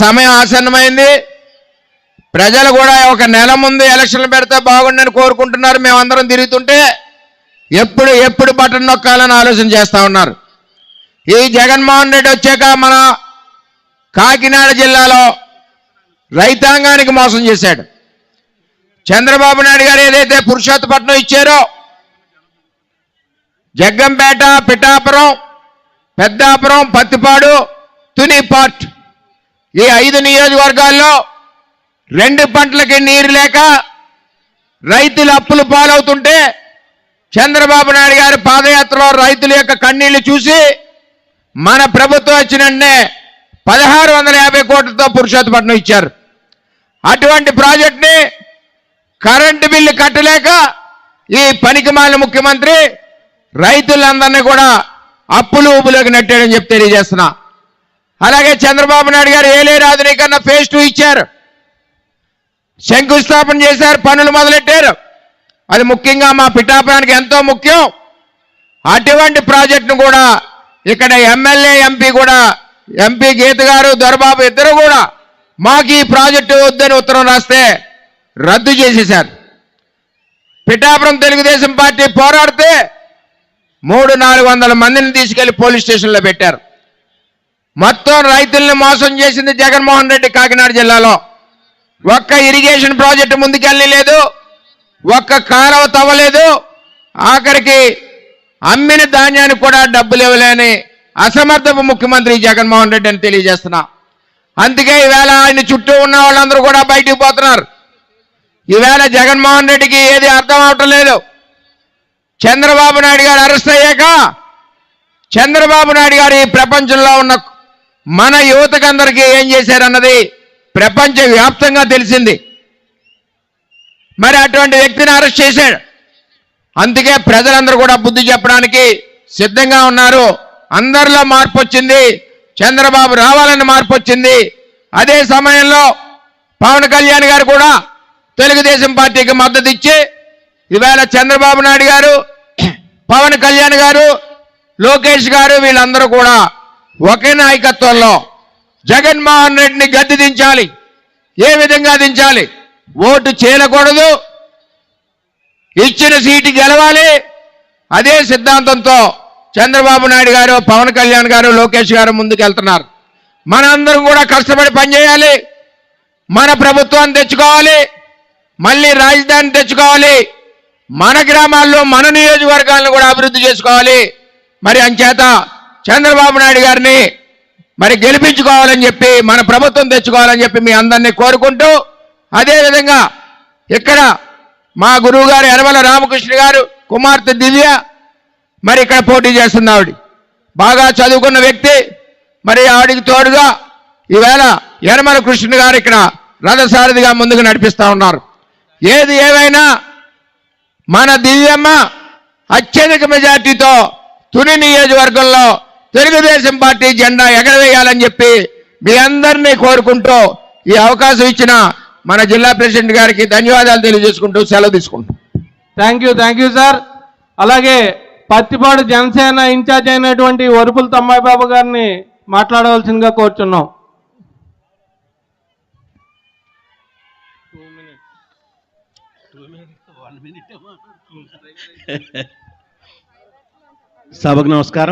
సమయం ఆసన్నమైంది. ప్రజలు కూడా ఒక నెల ముందు ఎలక్షన్లు పెడితే బాగుండని కోరుకుంటున్నారు. మేమందరం తిరుగుతుంటే ఎప్పుడు ఎప్పుడు బటన్ నొక్కాలని ఆలోచన చేస్తా ఉన్నారు. ఈ జగన్మోహన్ రెడ్డి వచ్చాక మన కాకినాడ జిల్లాలో రైతాంగానికి మోసం చేశాడు. చంద్రబాబు నాయుడు గారు ఏదైతే పురుషోత్తపట్నం ఇచ్చారో జగ్గంపేట పిఠాపురం పెద్దాపురం పత్తిపాడు తుని పార్ట్ ఈ ఐదు నియోజకవర్గాల్లో రెండు పంటలకి నీరు లేక రైతులు అప్పులు పాలవుతుంటే చంద్రబాబు నాయుడు గారి పాదయాత్రలో రైతుల యొక్క కన్నీళ్ళు చూసి మన ప్రభుత్వం వచ్చినన్నే పదహారు వందల యాభై కోట్లతో పురుషోత్తపట్నం ఇచ్చారు. అటువంటి ప్రాజెక్ట్ని కరెంటు బిల్లు కట్టలేక ఈ పనికిమాల ముఖ్యమంత్రి రైతులందరినీ కూడా అప్పులు ఊపులోకి నెట్టాడని చెప్పి తెలియజేస్తున్నా. అలాగే చంద్రబాబు నాయుడు గారు ఏలేరు ఆధునీకరణ ఫేజ్ టూ ఇచ్చారు. శంకుస్థాపన చేశారు పనులు మొదలెట్టారు. అది ముఖ్యంగా మా పిఠాపురానికి ఎంతో ముఖ్యం. అటువంటి ప్రాజెక్టును కూడా ఇక్కడ ఎమ్మెల్యే ఎంపీ కూడా ఎంపీ గీత గారు దొరబాబు ఇద్దరు కూడా మాకు ఈ ప్రాజెక్టు వద్దని ఉత్తరం రాస్తే రద్దు చేసేశారు. పిఠాపురం తెలుగుదేశం పార్టీ పోరాడితే మూడు నాలుగు వందల మందిని తీసుకెళ్ళి పోలీస్ స్టేషన్లో పెట్టారు. మొత్తం రైతుల్ని మోసం చేసింది జగన్మోహన్ రెడ్డి కాకినాడ జిల్లాలో. ఒక్క ఇరిగేషన్ ప్రాజెక్టు ముందుకెళ్ళలేదు ఒక్క కాలువ తవ్వలేదు. ఆఖరికి అమ్మిన ధాన్యానికి కూడా డబ్బులు ఇవ్వలేని అసమర్థపు ముఖ్యమంత్రి జగన్మోహన్ రెడ్డి అని తెలియజేస్తున్నా. అందుకే ఈవేళ ఆయన చుట్టూ ఉన్న వాళ్ళందరూ కూడా బయటికి పోతున్నారు. ఈవేళ జగన్మోహన్ రెడ్డికి ఏది అర్థం అవటం లేదు. చంద్రబాబు నాయుడు గారు అరెస్ట్ అయ్యాక చంద్రబాబు నాయుడు గారు ఈ ప్రపంచంలో ఉన్న మన యువతకందరికీ ఏం చేశారన్నది ప్రపంచ వ్యాప్తంగా తెలిసింది. మరి అటువంటి వ్యక్తిని అరెస్ట్ చేశాడు. అందుకే ప్రజలందరూ కూడా బుద్ధి చెప్పడానికి సిద్ధంగా ఉన్నారు. అందరిలో మార్పు వచ్చింది. చంద్రబాబు రావాలని మార్పు వచ్చింది. అదే సమయంలో పవన్ కళ్యాణ్ గారు కూడా తెలుగుదేశం పార్టీకి మద్దతు ఇచ్చి ఈవేళ చంద్రబాబు నాయుడు గారు పవన్ కళ్యాణ్ గారు లోకేష్ గారు వీళ్ళందరూ కూడా ఒకే నాయకత్వంలో జగన్మోహన్ రెడ్డిని గద్దె దించాలి. ఏ విధంగా దించాలి? ఓటు చేయకూడదు ఇచ్చిన సీటు గెలవాలి. అదే సిద్ధాంతంతో చంద్రబాబు నాయుడు గారు పవన్ కళ్యాణ్ గారు లోకేష్ గారు ముందుకెళ్తున్నారు. మనందరం కూడా కష్టపడి పనిచేయాలి. మన ప్రభుత్వాన్ని తెచ్చుకోవాలి. మళ్ళీ రాజధాని తెచ్చుకోవాలి. మన గ్రామాల్లో మన నియోజకవర్గాలను కూడా అభివృద్ధి చేసుకోవాలి. మరి అంచేత చంద్రబాబు నాయుడు గారిని మరి గెలిపించుకోవాలని చెప్పి మన ప్రభుత్వం తెచ్చుకోవాలని చెప్పి మీ అందరినీ కోరుకుంటూ అదేవిధంగా ఇక్కడ మా గురువు గారు యనమల రామకృష్ణ గారు కుమార్తె దివ్య మరి ఇక్కడ పోటీ చేస్తుంది ఆవిడ. బాగా చదువుకున్న వ్యక్తి మరి ఆవిడికి తోడుగా ఈవేళ యనమల కృష్ణ గారు ఇక్కడ రథసారథిగా ముందుకు నడిపిస్తా ఉన్నారు. ఏది ఏమైనా మన దివ్యమ్మ అత్యధిక మెజార్టీతో తుని నియోజకవర్గంలో తెలుగుదేశం పార్టీ జెండా ఎగరవేయాలని చెప్పి మీ అందరినీ కోరుకుంటూ ఈ అవకాశం ఇచ్చిన మన జిల్లా ప్రెసిడెంట్ గారికి ధన్యవాదాలు తెలియజేసుకుంటూ సెలవు తీసుకుంటాం thank you thank you sir అలాగే పత్తిపాడు జనసేన ఇన్ఛార్జ్ అయినటువంటి వరుపుల తమ్మాయి బాబు గారిని మాట్లాడవలసిందిగా కోరుచున్నాం. సభకు నమస్కారం.